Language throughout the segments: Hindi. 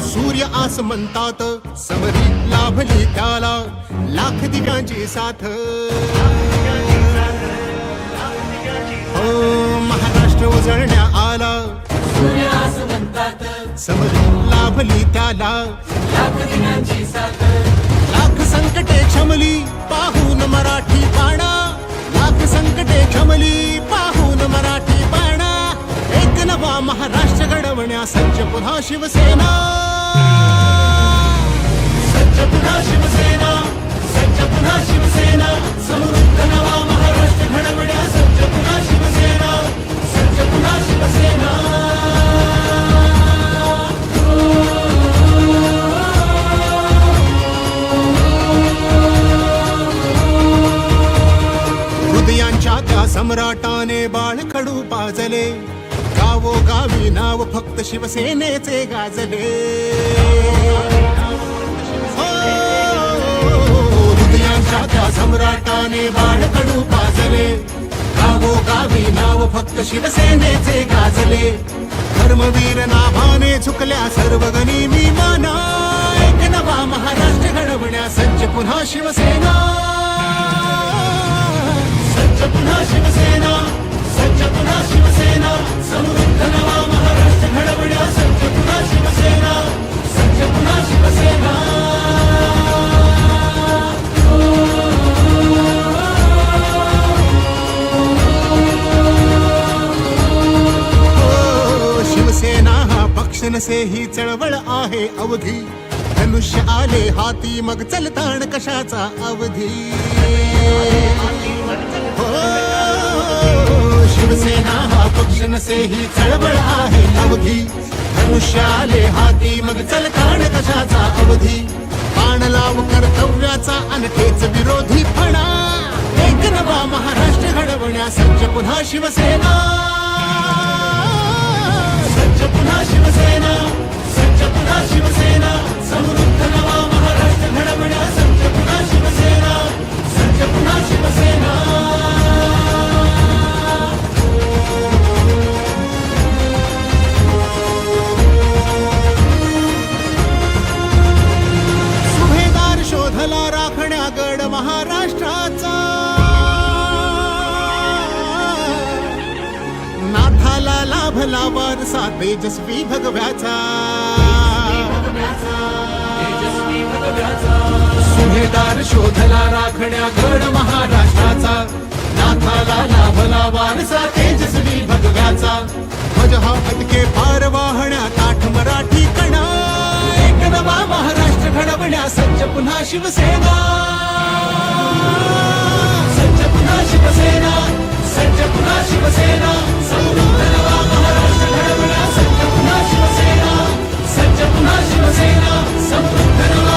सूर्य आस म्हणतात समरी लाभली त्याला. लाख दिव्यांची साथ. हो महाराष्ट्र उजळण्या आला. समरी लाभली त्याला. लाख संकटे क्षमली पाहून मराठी पाणा. लाख संकटे क्षमली पाहून मराठी एक नवा महाराष्ट्र घडवण्या सज्ज पुन्हा शिवसेना सज्ज पुन्हा शिवसेना शिवसेनेचे गाजले. हो, हृदयांच्या त्या सम्राटाने बाणकडू पाजले. गावो गावी नाव फक्त शिवसेनेचे गाजले. धर्मवीर नाभाने झुकल्या सर्व गणी मी माना एक नवा महाराष्ट्र घडवण्या सज्ज पुन्हा शिवसेना. सज्ज पुन्हा शिवसेना सज्ज पुन्हा शिवसेना. समृद्ध नवा घडवण्या पुन्हा शिवसेना सज्ज पुन्हा शिवसेना शिवसेना हा पक्ष नसे ही चळवळ आहे अवधी. धनुष्य आले हाती मग चलताण कशाचा अवधी? शिवसेना हा पक्ष नसे ही चळवळ आहे. अवधी धनुष्याले हाती मग चलताण कशाचा अवधी? पाण लाव कर्तव्याचा अनखेच विरोधी फणा. एक नवा महाराष्ट्र घडवण्या सज्ज पुन्हा शिवसेना. सज्ज पुन्हा शिवसेना सज्ज पुन्हा शिवसेना. समृद्ध नवा महाराष्ट्र घडवण्या सज्ज पुन्हा शिवसेना सज्ज पुन्हा शिवसेना. तेजस्वी भगव्याचा सुभेदार शोधला राखण्या गड महाराष्ट्राचा। नाथाला लाभला वारसा तेजस्वी भगव्याचा। ध्वज हा अटके पार वाहण्या ताठ मराठी कणा। एक नवा महाराष्ट्र घडवण्या, सज्ज पुन्हा शिवसेना। सज्ज पुन्हा शिवसेना, सज्ज पुन्हा शिवसेना, समृद्ध జమున శివసేన సమృద్ధ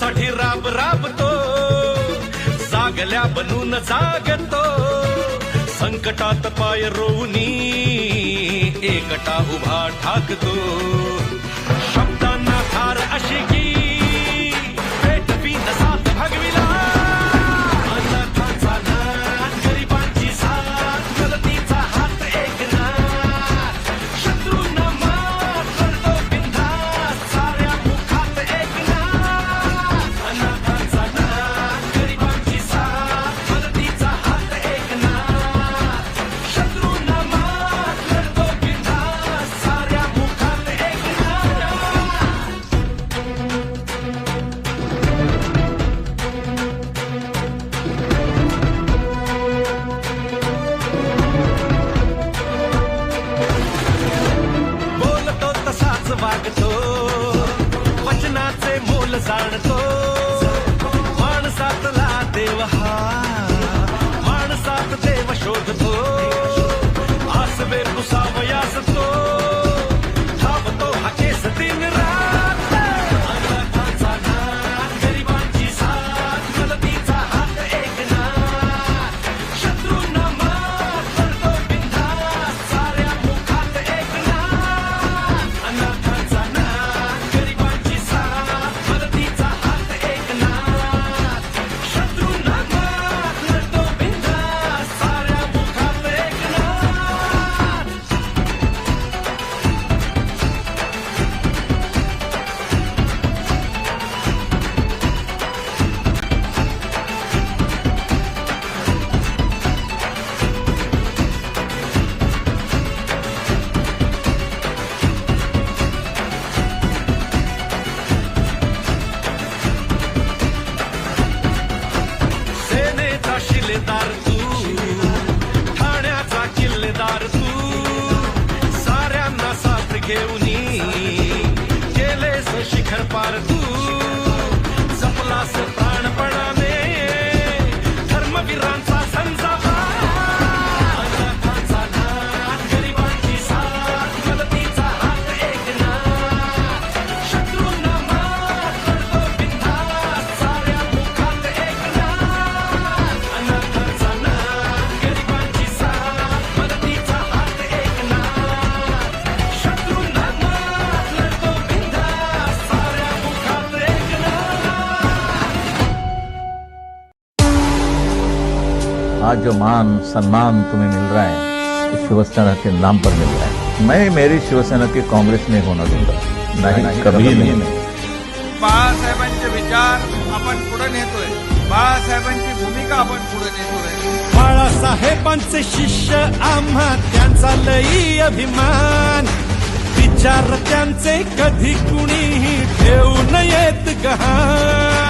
साठी राब राबतो. सागल्या बनून जागतो. संकटात पाय रोवनी एकटा उभा ठाकतो. जाणतो. माणसातला देव हा. माणसात देव शोधतो. आज जो मान सम्मान तुम्हें मिल रहा है शिवसेना के नाम पर मिल रहा है। मैं मेरी शिवसेना के कांग्रेस में होना दूँगा नहीं कभी नहीं। बाळासाहेबांचे विचार आपण पुढे नेतोय बाळासाहेबांची भूमिका आपण पुढे नेतोय. बाळासाहेबांचे शिष्य आम्हा त्यांचा लई अभिमान. विचार त्यांचे कधी कुणीही ठेवू नयेत गहाण.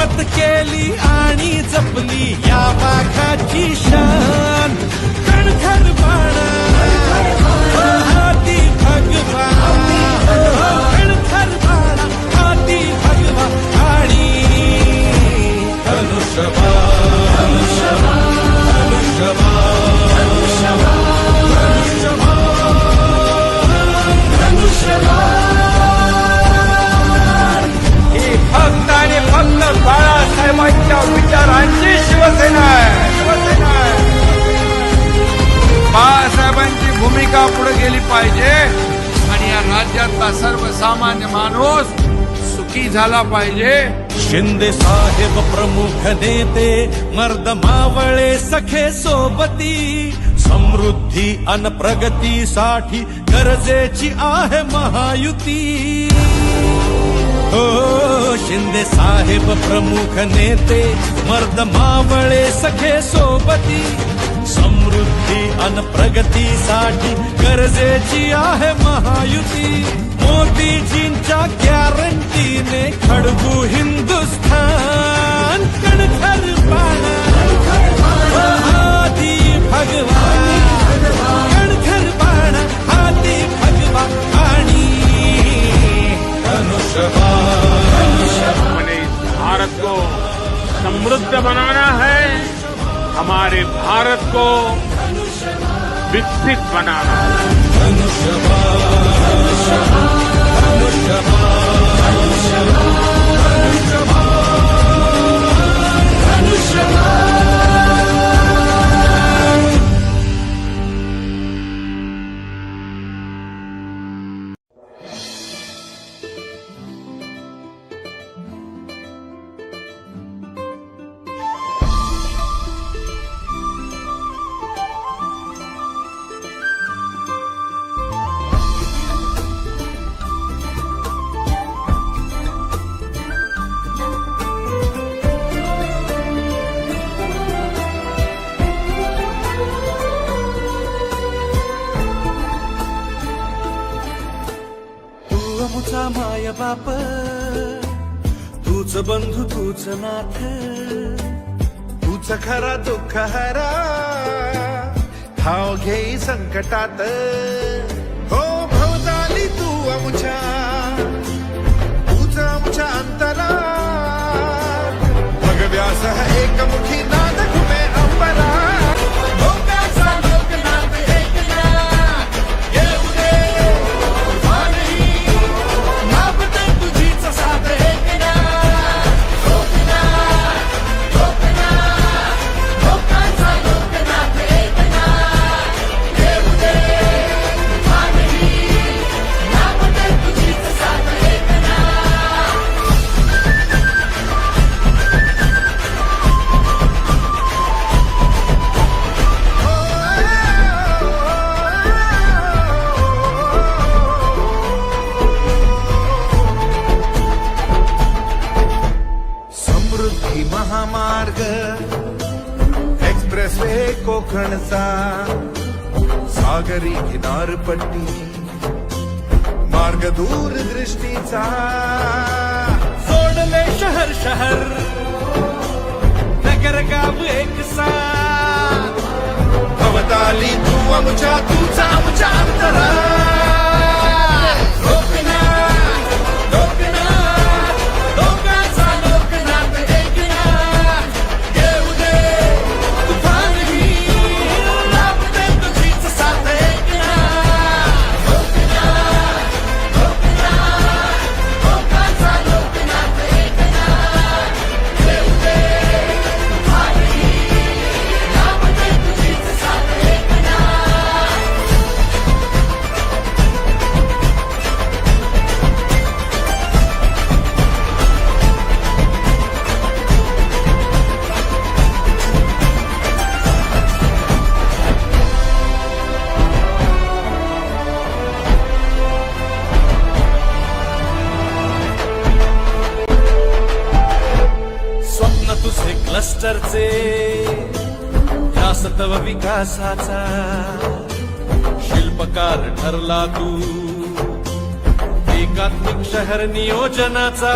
हिम्मत केली आणि जपली या वाघाची शान. कणखर बाणा हाती भगवा. भूमिका पुढे गेली पाहिजे. आणि या राज्यातला सर्वसामान्य माणूस सुखी झाला पाहिजे. शिंदे साहेब प्रमुख नेते मर्द मावळे सखे सोबती समृद्धी अन प्रगतीसाठी गरजेची आहे महायुती. हो शिंदे साहेब प्रमुख नेते मर्द मावळे सखे सोबती सम बुद्धी अन प्रगतीसाठी गरजेची आहे महायुती। मोदीजींच्या गॅरंटीने खडबू हिंदुस्थान कणखर पाणा हाती भगवान। कणखर पाणा हाती भगवान आणि। भारत को समृद्ध बनाना है। हमारे भारत को विकसित बनाना। हाव घे संकटात. हो भवताली तू आमच्या तूच आमच्या अंतरा भगव्यास एकमुखी नादक घुमे अंबरा महामार्ग एक्सप्रेस वे कोकणचा सागरी किनारपट्टी मार्ग दूरदृष्टीचा सोडले शहर शहर नगर गाव एक सा भवताली तू आमच्या तुझा आमच्या अंतरा विकासाचा शिल्पकार ठरला तू। एकात्मिक शहर नियोजनाचा।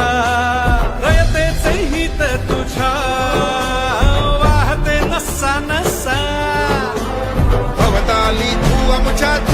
रयतेचे हित तुझ्या। वाहते नसा नसा। भवताली तू आमच्या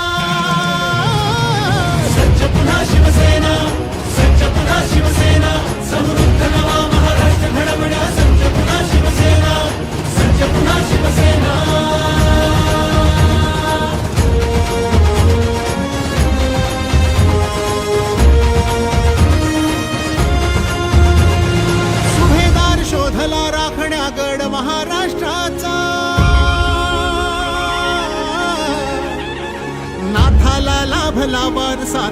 सज्ज पुन्हा शिवसेना सज्ज पुन्हा शिवसेना समृद्ध नवा महाराष्ट्र घडवण्या सज्ज पुन्हा शिवसेना सज्ज पुन्हा शिवसेना.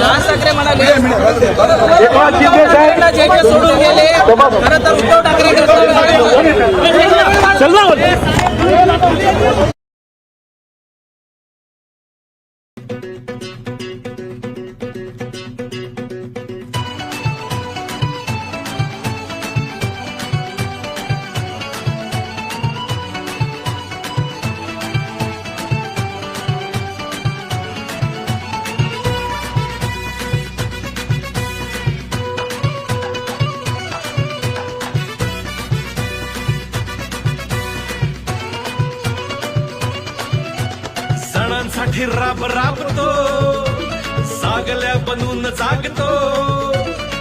राज ठाकरे म्हणाले ठाकरेंना जे जे सोडून गेले खरं तर उद्धव ठाकरे बनून जागतो.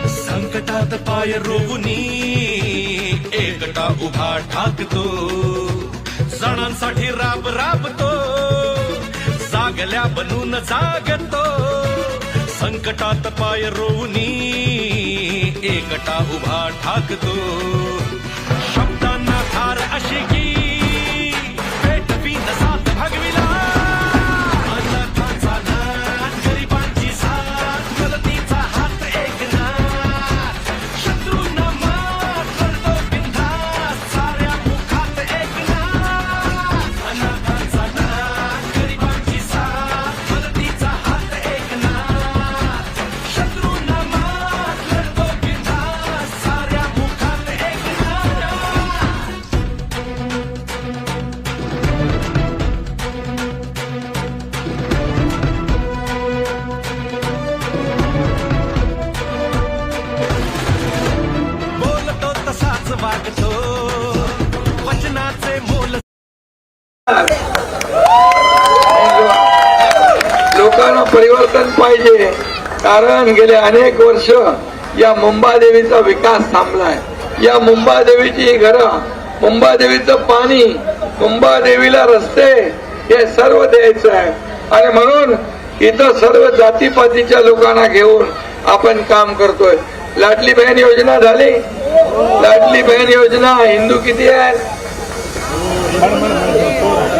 संकटात पाय रोवणी एकटा उभा ठाकतो. सणांसाठी राब राबतो. जागल्या बनून जागतो. संकटात पाय रोवणी एकटा उभा ठाकतो. शब्दांना धार अशी की लोकांना परिवर्तन पाहिजे. कारण गेले अनेक वर्ष या मुंबादेवीचा विकास थांबलाय. या मुंबादेवीची घरं मुंबादेवीचं पाणी मुंबादेवीला रस्ते हे सर्व द्यायचं आहे. आणि म्हणून इथं सर्व जातीपातीच्या लोकांना घेऊन आपण काम करतोय. लाडली बहीण योजना झाली? लाडली बहीण योजना हिंदू किती आहेत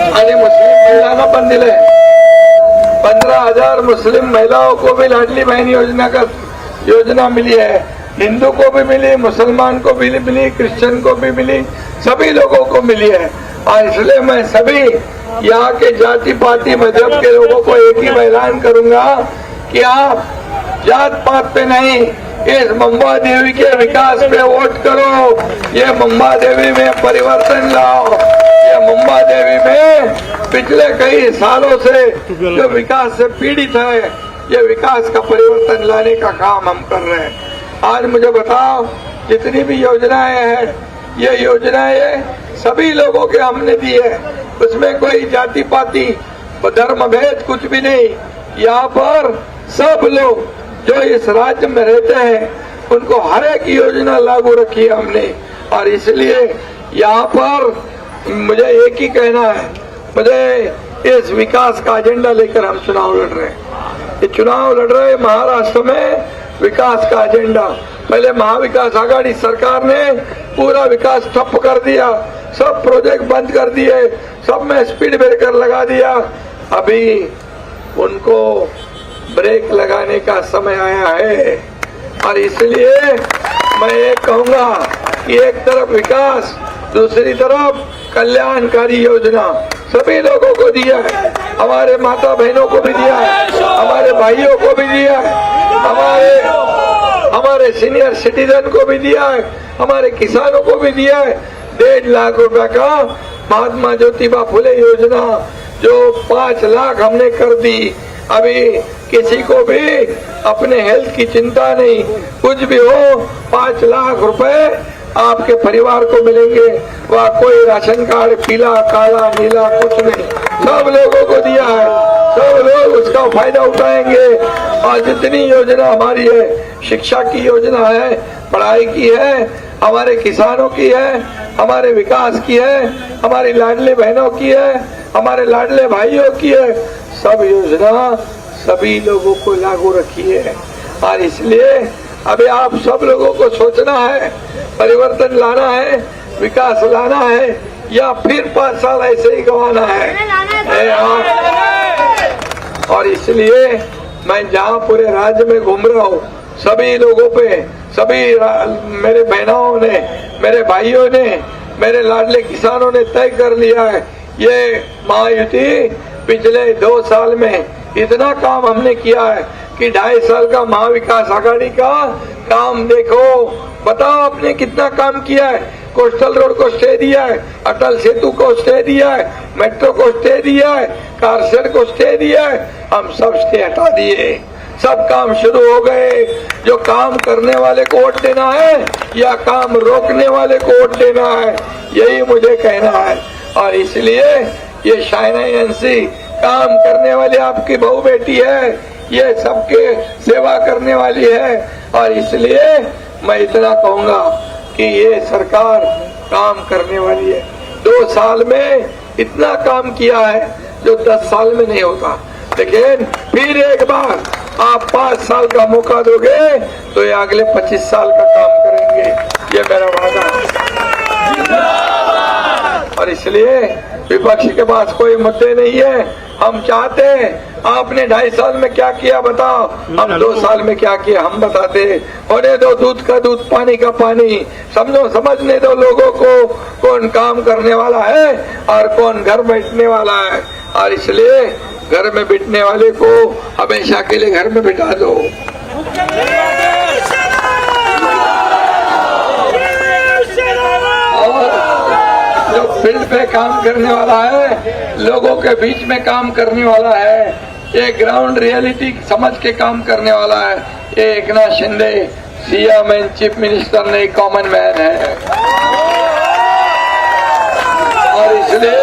आणि मुस्लिम महिला महिलांना पण दिलंय पंद्रह हज़ार मुस्लिम महिलाओं को भी लाडली बहन योजना का योजना मिली है। हिंदू को भी मिली, मुसलमान को भी मिली, क्रिश्चियन को भी मिली, सभी लोगों को मिली है। और इसलिए मैं सभी यहाँ के जाति पाति मज़हब के लोगों को एक ही ऐलान करूँगा कि आप जात पात पे नहीं, इस मम्बा देवी के विकास पे वोट करो। ये मम्बा देवी में परिवर्तन लाओ। मुंबा देवी में पिछले कई सालों से जो विकास से पीड़ित है, ये विकास का परिवर्तन लाने का काम हम कर रहे हैं। आज मुझे बताओ, जितनी भी योजनाएँ हैं, ये योजनाएँ सभी लोगों के हमने दी है। उसमें कोई जाति पाति धर्म भेद कुछ भी नहीं। यहाँ पर सब लोग जो इस राज्य में रहते हैं, उनको हर एक योजना लागू रखी है हमने। और इसलिए यहाँ पर मुझे एक ही कहना है, मुझे इस विकास का एजेंडा लेकर हम चुनाव लड़ रहे हैं। ये चुनाव लड़ रहे महाराष्ट्र में विकास का एजेंडा। पहले महाविकास आघाड़ी सरकार ने पूरा विकास ठप कर दिया, सब प्रोजेक्ट बंद कर दिए, सब में स्पीड ब्रेकर लगा दिया। अभी उनको ब्रेक लगाने का समय आया है। और इसलिए मैं ये कहूँगा कि एक तरफ़ विकास, दूसरी तरफ़ कल्याणकारी योजना सभी लोगों को दिया है। हमारे माता बहनों को भी दिया है। हमारे भाइयों को भी दिया है। हमारे हमारे सीनियर सिटीजन को भी दिया है। हमारे किसानों को भी दिया है। डेढ़ लाख रुपए का महात्मा ज्योतिबा फुले योजना जो पाँच लाख हमने कर दी। अभी किसी को भी अपने हेल्थ की चिंता नहीं। कुछ भी हो, पाँच लाख रुपए आपके परिवार को मिलेंगे। वह कोई राशन कार्ड पीला, काला, नीला कुछ नहीं। सब लोगों को दिया है। सब लोग उसका फ़ायदा उठाएँगे। और जितनी योजना हमारी है। शिक्षा की योजना है, पढ़ाई की है, हमारे किसानों की है, हमारे विकास की है, हमारी लाडले बहनों की है, हमारे लाडले भाइयों की है। सब योजना सभी लोगों को लागू रखी है। और इसलिए अभी आप सब लोगों को सोचना है, परिवर्तन लाना है, विकास लाना है, या फिर पाँच साल ऐसे ही गंवाना है। और इसलिए मैं जहाँ पूरे राज्य में घूम रहा हूँ, सभी लोगों पे, सभी मेरे बहनों ने, मेरे भाइयों ने, मेरे लाडले किसानों ने तय कर लिया है, ये महायुति पिछले दो साल में इतना काम हमने किया है कि ढाई साल का महाविकास आघाड़ी का काम देखो। बताओ आपने कितना काम किया है? कोस्टल रोड को स्टे दिया है, अटल सेतु को स्टे दिया है, मेट्रो को स्टे दिया है कारसेड को स्टे दिया है, हम सब स्टे हटा दिए। सब काम शुरू हो गए। जो काम करने वाले को वोट देना है, या काम रोकने वाले को वोट देना है, यही मुझे कहना है। और इसलिए ये शाइना एजेंसी काम करने वाली आपकी बहू बेटी है, ये सबके सेवा करने वाली है। और इसलिए मैं इतना कहूँगा कि ये सरकार काम करने वाली है। दो साल में इतना काम किया है जो दस साल में नहीं होता। लेकिन फिर एक बार आप पाँच साल का मौका दोगे तो ये अगले पच्चीस साल का काम करेंगे। ये मेरा वादा है। और इसलिए विपक्ष के पास कोई मुद्दे नहीं है। हम चाहते हैं, आपने ढाई साल में क्या किया बताओ? हम दो साल में क्या किया? हम बताते होने दो दूध का दूध, पानी का पानी। समझो, समझने दो लोगों को, कौन काम करने वाला है और कौन घर बैठने वाला है। और इसलिए घर में बैठने वाले को हमेशा के लिए घर में बिठा दो और जो फ़ील्ड पे काम करने वाला है लोगों के बीच में काम करने वाला है। ये ग्राउंड रियलिटी समझ के काम करने वाला है। ये Eknath Shinde CM and chief minister नहीं कॉमन मैन है। और इसलिए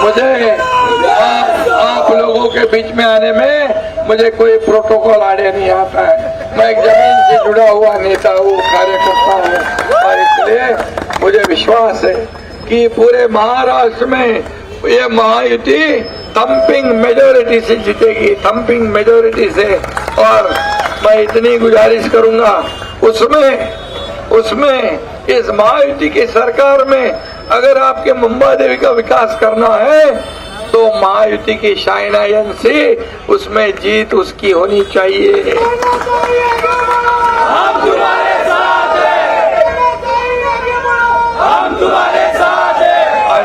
मुझे आप, आप लोगों के बीच में आने में मुझे कोई प्रोटोकॉल आने नहीं आता है। मैं एक ज़मीन से जुड़ा हुआ नेता हूँ कार्यकर्ता हूँ। और इसलिए मुझे विश्वास है कि पूरे महाराष्ट्र में ये महायुति थम्पिंग मेजोरिटी से जीतेगी थम्पिंग मेजोरिटी से। और मैं इतनी गुजारिश करूँगा, उसमें उसमें, इस महायुति की सरकार में अगर आपके मुंबा देवी का विकास करना है तो महायुति की शाइनायन से उसमें जीत उसकी होनी चाहिए।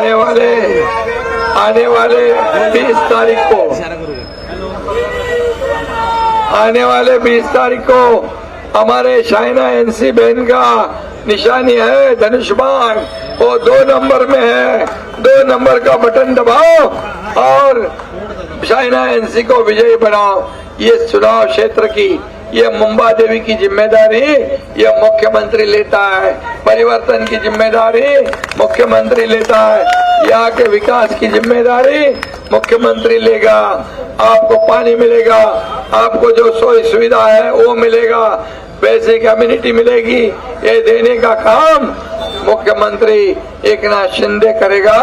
आने वाले आने वाले बीस तारीख को। आने वाले बीस तारीख को हमारे शाइना एनसी बहन का निशानी है, धनुष बाण। वो दो नंबर में है। दो नंबर का बटन दबाओ और शाइना एनसी को विजयी बनाओ। ये चुनाव क्षेत्र की ये मुंबा देवी की ज़िम्मेदारी ये मुख्यमंत्री लेता है, परिवर्तन की ज़िम्मेदारी मुख्यमंत्री लेता है, यहाँ के विकास की ज़िम्मेदारी मुख्यमंत्री लेगा, आपको पानी मिलेगा, आपको जो सोई सुविधा है वो मिलेगा पैसे कम्युनिटी मिलेगी, ये देने का काम मुख्यमंत्री एक नाथ शिंदे करेगा,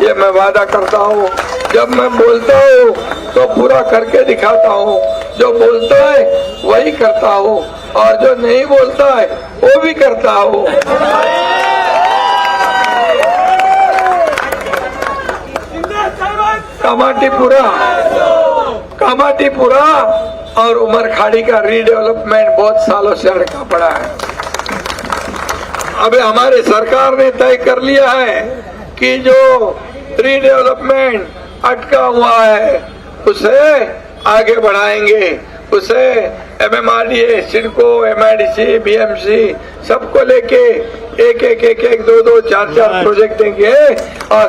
ये मैं वादा करता हूँ। जब मैं बोलता हूँ तो पूरा करके दिखाता हूँ। जो बोलता है, वही करता हूँ। और जो नहीं बोलता है, वो भी करता हूँ। कामाटीपुरा। कामाटीपुरा और उमर खाड़ी का रीडेवलपमेंट बहुत सालों से अड़का पड़ा है। अभी हमारे सरकार ने तय कर लिया है कि जो रीडेवलपमेंट अटका हुआ है, उसे आगे बढ़ाएँगे। उसे M M R D A CIDCO M I D C B M C सबको लेके एक एक एक एक दो दो चार चार प्रोजेक्ट देंगे। और